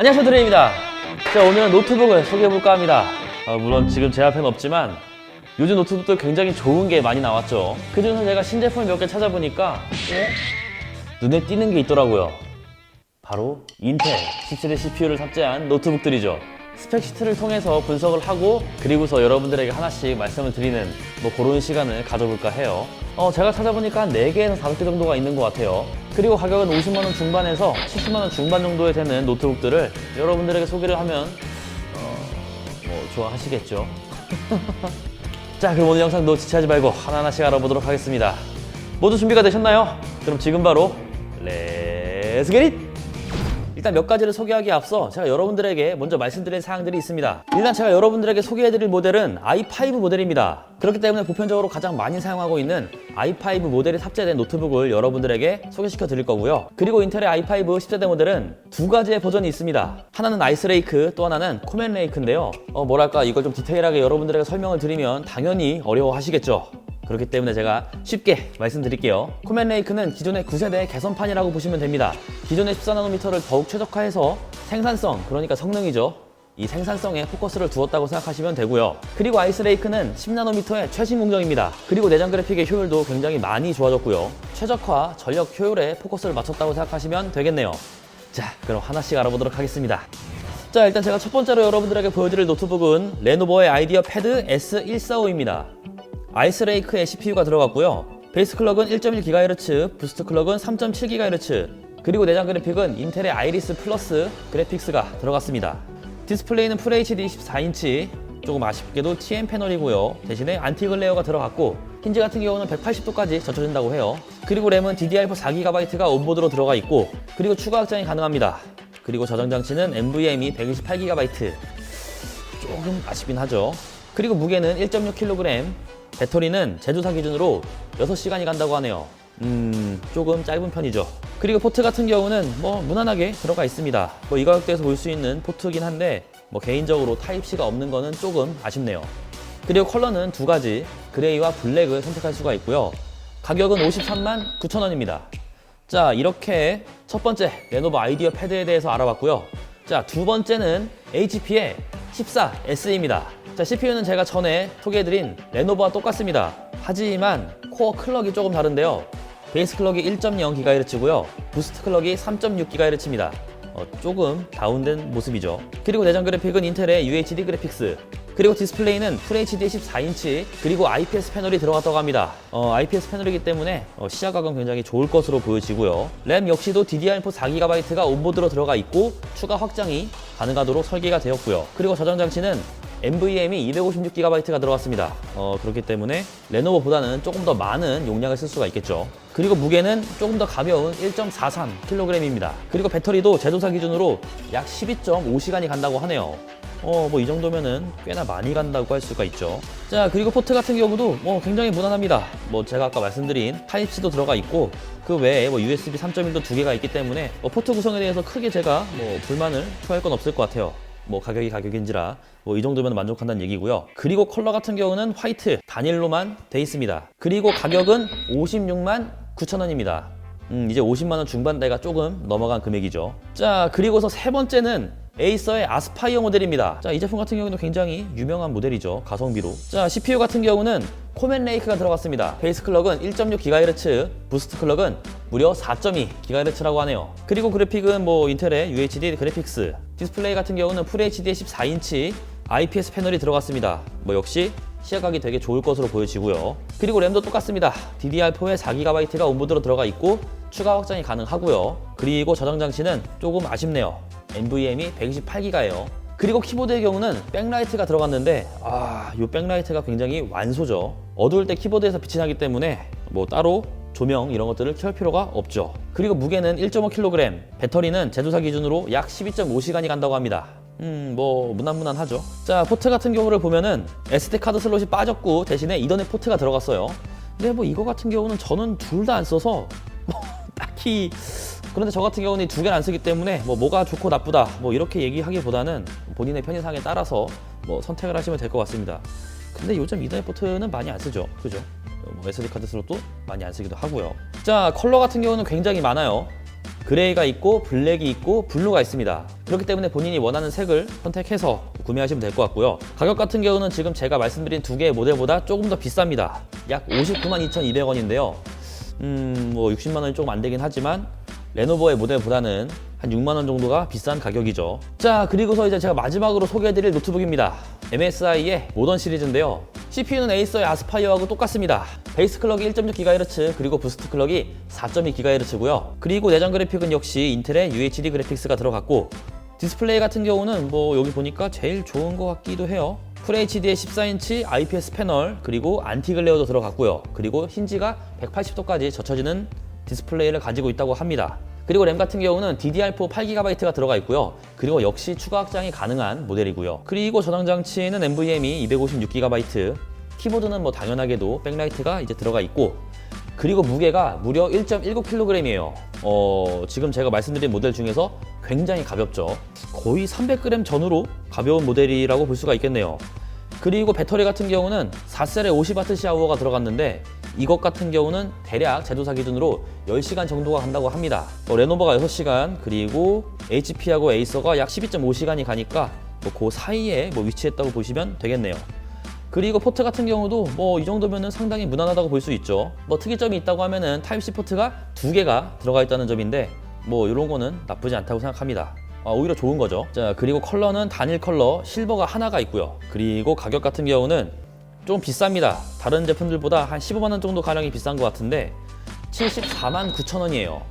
안녕하세요 드레입니다. 자 오늘은 노트북을 소개해볼까 합니다. 어, 물론 지금 제 앞에는 없지만 요즘 노트북도 굉장히 좋은 게 많이 나왔죠. 그중에서 제가 신제품을 몇 개 찾아보니까 어? 눈에 띄는 게 있더라고요. 바로 인텔 17대 CPU를 탑재한 노트북들이죠 스펙 시트를 통해서 분석을 하고 그리고서 여러분들에게 하나씩 말씀을 드리는 뭐 그런 시간을 가져볼까 해요 어, 제가 찾아보니까 한 4개에서 5개 정도가 있는 것 같아요 그리고 가격은 50만원 중반에서 70만원 중반 정도에 되는 노트북들을 여러분들에게 소개를 하면 어, 뭐 좋아하시겠죠 자 그럼 오늘 영상도 지체하지 말고 하나하나씩 알아보도록 하겠습니다 모두 준비가 되셨나요? 그럼 지금 바로 렛츠 겟잇! 일단 몇 가지를 소개하기에 앞서 제가 여러분들에게 먼저 말씀드릴 사항들이 있습니다. 일단 제가 여러분들에게 소개해드릴 모델은 i5 모델입니다. 그렇기 때문에 보편적으로 가장 많이 사용하고 있는 i5 모델이 탑재된 노트북을 여러분들에게 소개시켜 드릴 거고요. 그리고 인텔의 i5 10세대 모델은 두 가지의 버전이 있습니다. 하나는 아이스레이크, 또 하나는 코맨레이크인데요. 어, 뭐랄까 이걸 좀 디테일하게 여러분들에게 설명을 드리면 당연히 어려워하시겠죠. 그렇기 때문에 제가 쉽게 말씀드릴게요. 코맨레이크는 기존의 9세대 개선판이라고 보시면 됩니다. 기존의 14나노미터를 더욱 최적화해서 생산성, 그러니까 성능이죠. 이 생산성에 포커스를 두었다고 생각하시면 되고요. 그리고 아이스레이크는 10나노미터의 최신 공정입니다. 그리고 내장 그래픽의 효율도 굉장히 많이 좋아졌고요. 최적화, 전력 효율에 포커스를 맞췄다고 생각하시면 되겠네요. 자, 그럼 하나씩 알아보도록 하겠습니다. 자, 일단 제가 첫 번째로 여러분들에게 보여드릴 노트북은 레노버의 아이디어 패드 S145입니다. 아이스레이크의 CPU가 들어갔고요. 베이스 클럭은 1.1GHz, 부스트 클럭은 3.7GHz, 그리고 내장 그래픽은 인텔의 아이리스 플러스 그래픽스가 들어갔습니다. 디스플레이는 FHD 24인치, 조금 아쉽게도 TN 패널이고요. 대신에 안티 글레어가 들어갔고 힌지 같은 경우는 180도까지 젖혀진다고 해요. 그리고 램은 DDR4 4GB가 온보드로 들어가 있고 그리고 추가 확장이 가능합니다. 그리고 저장 장치는 NVMe 128GB. 조금 아쉽긴 하죠. 그리고 무게는 1.6kg, 배터리는 제조사 기준으로 6시간이 간다고 하네요. 음, 조금 짧은 편이죠. 그리고 포트 같은 경우는 뭐 무난하게 들어가 있습니다. 뭐 이 가격대에서 볼 수 있는 포트긴 한데 뭐 개인적으로 타입C가 없는 거는 조금 아쉽네요. 그리고 컬러는 두 가지, 그레이와 블랙을 선택할 수가 있고요. 가격은 53만 9천 원입니다. 자, 이렇게 첫 번째 레노버 아이디어 패드에 대해서 알아봤고요. 자, 두 번째는 HP의 14S입니다. 자, CPU는 제가 전에 소개해드린 레노버와 똑같습니다. 하지만 코어 클럭이 조금 다른데요. 베이스 클럭이 1.0GHz고요. 부스트 클럭이 3.6GHz입니다. 어, 조금 다운된 모습이죠. 그리고 내장 그래픽은 인텔의 UHD 그래픽스, 그리고 디스플레이는 FHD 14인치, 그리고 IPS 패널이 들어갔다고 합니다. 어, IPS 패널이기 때문에 어, 시야각은 굉장히 좋을 것으로 보여지고요. 램 역시도 DDR4 4GB가 온보드로 들어가 있고 추가 확장이 가능하도록 설계가 되었고요. 그리고 저장 장치는 NVMe 256GB가 들어갔습니다. 어, 그렇기 때문에 레노버보다는 조금 더 많은 용량을 쓸 수가 있겠죠. 그리고 무게는 조금 더 가벼운 1.43kg입니다. 그리고 배터리도 제조사 기준으로 약 12.5시간이 간다고 하네요. 어, 뭐 이 정도면은 꽤나 많이 간다고 할 수가 있죠. 자, 그리고 포트 같은 경우도 뭐 굉장히 무난합니다. 뭐 제가 아까 말씀드린 타입C도 들어가 있고 그 외에 뭐 USB 3.1도 두 개가 있기 때문에 뭐 포트 구성에 대해서 크게 제가 뭐 불만을 표할 건 없을 것 같아요. 뭐 가격이 가격인지라 뭐 이 정도면 만족한다는 얘기고요. 그리고 컬러 같은 경우는 화이트 단일로만 돼 있습니다. 그리고 가격은 56만 9천 원입니다. 음, 이제 50만 원 중반대가 조금 넘어간 금액이죠. 자, 그리고서 세 번째는 에이서의 아스파이어 모델입니다. 자, 이 제품 같은 경우는 굉장히 유명한 모델이죠. 가성비로. 자, CPU 같은 경우는 코멘 레이크가 들어갔습니다. 베이스 클럭은 1.6GHz, 부스트 클럭은 무려 4.2GHz라고 하네요. 그리고 그래픽은 뭐 인텔의 UHD 그래픽스, 디스플레이 같은 경우는 FHD 14인치, IPS 패널이 들어갔습니다. 뭐 역시 시야각이 되게 좋을 것으로 보여지고요. 그리고 램도 똑같습니다. DDR4에 4GB가 온보드로 들어가 있고 추가 확장이 가능하고요. 그리고 저장 장치는 조금 아쉽네요. NVMe 128기가예요. 그리고 키보드의 경우는 백라이트가 들어갔는데 아, 이 백라이트가 굉장히 완소죠. 어두울 때 키보드에서 빛이 나기 때문에 뭐 따로 조명 이런 것들을 켤 필요가 없죠. 그리고 무게는 1.5kg, 배터리는 제조사 기준으로 약 12.5시간이 간다고 합니다. 음, 뭐 무난무난하죠. 자, 포트 같은 경우를 보면은 SD 카드 슬롯이 빠졌고 대신에 이더넷 포트가 들어갔어요. 근데 뭐 이거 같은 경우는 저는 둘 다 안 써서 뭐 딱히 그런데 저 같은 경우는 두 개를 안 쓰기 때문에 뭐 뭐가 좋고 나쁘다 뭐 이렇게 얘기하기보다는 본인의 편의상에 따라서 뭐 선택을 하시면 될 것 같습니다. 근데 요즘 이더넷 포트는 많이 안 쓰죠, 그죠? 뭐 SD 카드 슬롯도 많이 안 쓰기도 하고요. 자 컬러 같은 경우는 굉장히 많아요. 그레이가 있고 블랙이 있고 블루가 있습니다. 그렇기 때문에 본인이 원하는 색을 선택해서 구매하시면 될 것 같고요. 가격 같은 경우는 지금 제가 말씀드린 두 개의 모델보다 조금 더 비쌉니다. 약 59만 2,200원인데요. 음, 뭐 60만 원이 조금 안 되긴 하지만 레노버의 모델보다는 한 6만 원 정도가 비싼 가격이죠. 자, 그리고서 이제 제가 마지막으로 소개해드릴 노트북입니다. MSI의 모던 시리즈인데요. CPU는 에이서의 아스파이어하고 똑같습니다. 베이스 클럭이 1.6GHz 그리고 부스트 클럭이 4.2GHz고요. 그리고 내장 그래픽은 역시 인텔의 UHD 그래픽스가 들어갔고 디스플레이 같은 경우는 뭐 여기 보니까 제일 좋은 것 같기도 해요. FHD의 14인치 IPS 패널 그리고 안티 글레어도 들어갔고요. 그리고 힌지가 180도까지 젖혀지는 디스플레이를 가지고 있다고 합니다. 그리고 램 같은 경우는 DDR4 8GB가 들어가 있고요. 그리고 역시 추가 확장이 가능한 모델이고요. 그리고 저장 장치는 NVMe 256GB, 키보드는 뭐 당연하게도 백라이트가 이제 들어가 있고 그리고 무게가 무려 1.19kg이에요. 어, 지금 제가 말씀드린 모델 중에서 굉장히 가볍죠. 거의 300g 전후로 가벼운 모델이라고 볼 수가 있겠네요. 그리고 배터리 같은 경우는 4셀에 50W 샤워가 들어갔는데 이것 같은 경우는 대략 제조사 기준으로 10시간 정도가 간다고 합니다. 어, 레노버가 6시간 그리고 HP하고 에이서가 약 12.5시간이 가니까 뭐그 사이에 뭐 위치했다고 보시면 되겠네요. 그리고 포트 같은 경우도 뭐 이 정도면은 상당히 무난하다고 볼 수 있죠. 뭐 특이점이 있다고 하면은 타입C 포트가 두 개가 들어가 있다는 점인데 뭐 이런 거는 나쁘지 않다고 생각합니다. 아, 오히려 좋은 거죠. 자, 그리고 컬러는 단일 컬러 실버가 하나가 있고요. 그리고 가격 같은 경우는 좀 비쌉니다. 다른 제품들보다 한 15만 원 정도 가량이 비싼 것 같은데 74만 9천 원이에요.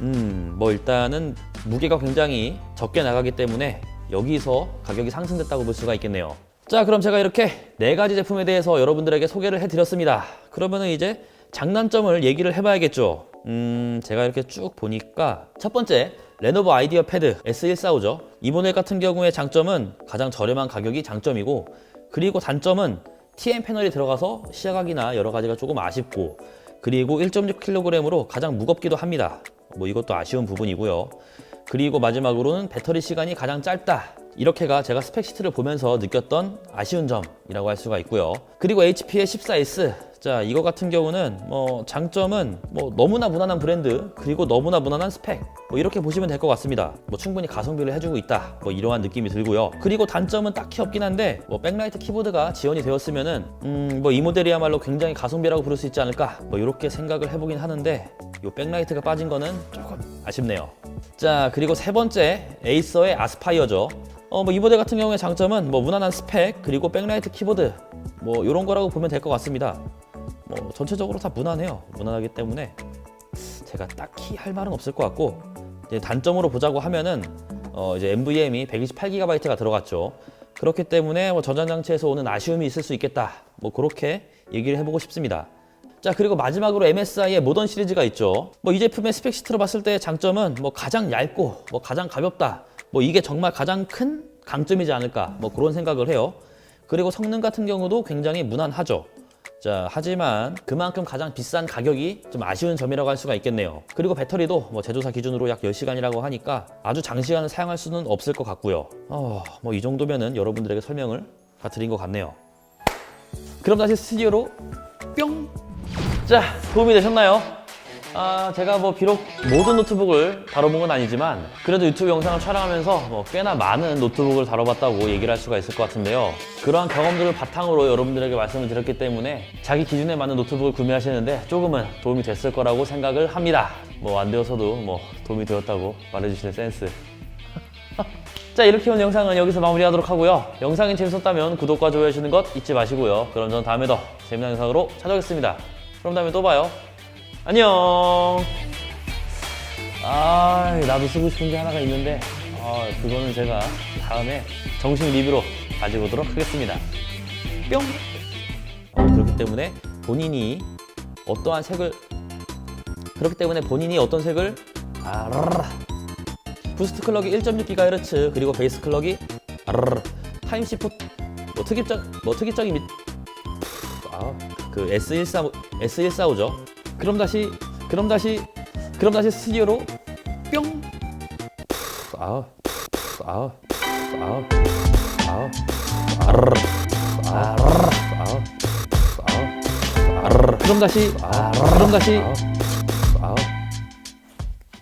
음, 뭐 일단은 무게가 굉장히 적게 나가기 때문에 여기서 가격이 상승됐다고 볼 수가 있겠네요. 자, 그럼 제가 이렇게 네 가지 제품에 대해서 여러분들에게 소개를 해드렸습니다. 그러면은 이제 장단점을 얘기를 해봐야겠죠. 음, 제가 이렇게 쭉 보니까 첫 번째 레노버 아이디어 패드 S145죠. 이 모델 같은 경우의 장점은 가장 저렴한 가격이 장점이고 그리고 단점은 TN 패널이 들어가서 시야각이나 여러 가지가 조금 아쉽고 그리고 1.6kg으로 가장 무겁기도 합니다. 뭐 이것도 아쉬운 부분이고요. 그리고 마지막으로는 배터리 시간이 가장 짧다. 이렇게가 제가 스펙 시트를 보면서 느꼈던 아쉬운 점이라고 할 수가 있고요. 그리고 HP의 14S. 자, 이거 같은 경우는 뭐 장점은 뭐 너무나 무난한 브랜드 그리고 너무나 무난한 스펙 뭐 이렇게 보시면 될 것 같습니다. 뭐 충분히 가성비를 해주고 있다. 뭐 이러한 느낌이 들고요. 그리고 단점은 딱히 없긴 한데 뭐 백라이트 키보드가 지원이 되었으면은 음 뭐 이 모델이야말로 굉장히 가성비라고 부를 수 있지 않을까 뭐 이렇게 생각을 해보긴 하는데 요 백라이트가 빠진 거는 조금 아쉽네요. 자 그리고 세 번째 에이서의 아스파이어죠. 어, 뭐이 모델 같은 경우의 장점은 뭐 무난한 스펙 그리고 백라이트 키보드 뭐 이런 거라고 보면 될 것 같습니다. 뭐 전체적으로 다 무난해요. 무난하기 때문에 제가 딱히 할 말은 없을 것 같고 단점으로 보자고 하면은 어, 이제 NVMe 128GB가 들어갔죠. 그렇기 때문에 뭐 저장 장치에서 오는 아쉬움이 있을 수 있겠다. 뭐 그렇게 얘기를 해보고 싶습니다. 자 그리고 마지막으로 MSI의 모던 시리즈가 있죠. 뭐 이 제품의 스펙 시트로 봤을 때 장점은 뭐 가장 얇고 뭐 가장 가볍다. 뭐 이게 정말 가장 큰 강점이지 않을까. 뭐 그런 생각을 해요. 그리고 성능 같은 경우도 굉장히 무난하죠. 자, 하지만 그만큼 가장 비싼 가격이 좀 아쉬운 점이라고 할 수가 있겠네요. 그리고 배터리도 뭐 제조사 기준으로 약 10시간이라고 하니까 아주 장시간을 사용할 수는 없을 것 같고요. 어, 뭐 이 정도면은 여러분들에게 설명을 다 드린 것 같네요. 그럼 다시 스튜디오로 뿅! 자, 도움이 되셨나요? 아, 제가 뭐 비록 모든 노트북을 다뤄본 건 아니지만 그래도 유튜브 영상을 촬영하면서 뭐 꽤나 많은 노트북을 다뤄봤다고 얘기를 할 수가 있을 것 같은데요. 그러한 경험들을 바탕으로 여러분들에게 말씀을 드렸기 때문에 자기 기준에 맞는 노트북을 구매하시는데 조금은 도움이 됐을 거라고 생각을 합니다. 뭐 안 되어서도 뭐 도움이 되었다고 말해주시는 센스. 자 이렇게 온 영상은 여기서 마무리하도록 하고요. 영상이 재밌었다면 구독과 좋아요 해주는 것 잊지 마시고요. 그럼 저는 다음에 더 재미난 영상으로 찾아오겠습니다. 그럼 다음에 또 봐요. 안녕. 아, 나도 쓰고 싶은 게 하나가 있는데, 아, 그거는 제가 다음에 정식 리뷰로 가지고 오도록 하겠습니다. 뿅! 어, 그렇기 때문에 본인이 어떠한 색을, 그렇기 때문에 본인이 어떤 색을, 아, 라라라. 부스트 클럭이 1.6GHz, 그리고 베이스 클럭이, 아라라. 타임시 포, 뭐 특이적, 뭐 특이적인 미, 아, 그 S145, S145죠. 그럼 다시, 그럼 다시, 그럼 다시 스튜디오로 뿅. 아, 아, 아, 아, 아르르, 아르르, 아, 아, 아르르. 그럼 다시, 아, 그럼 다시,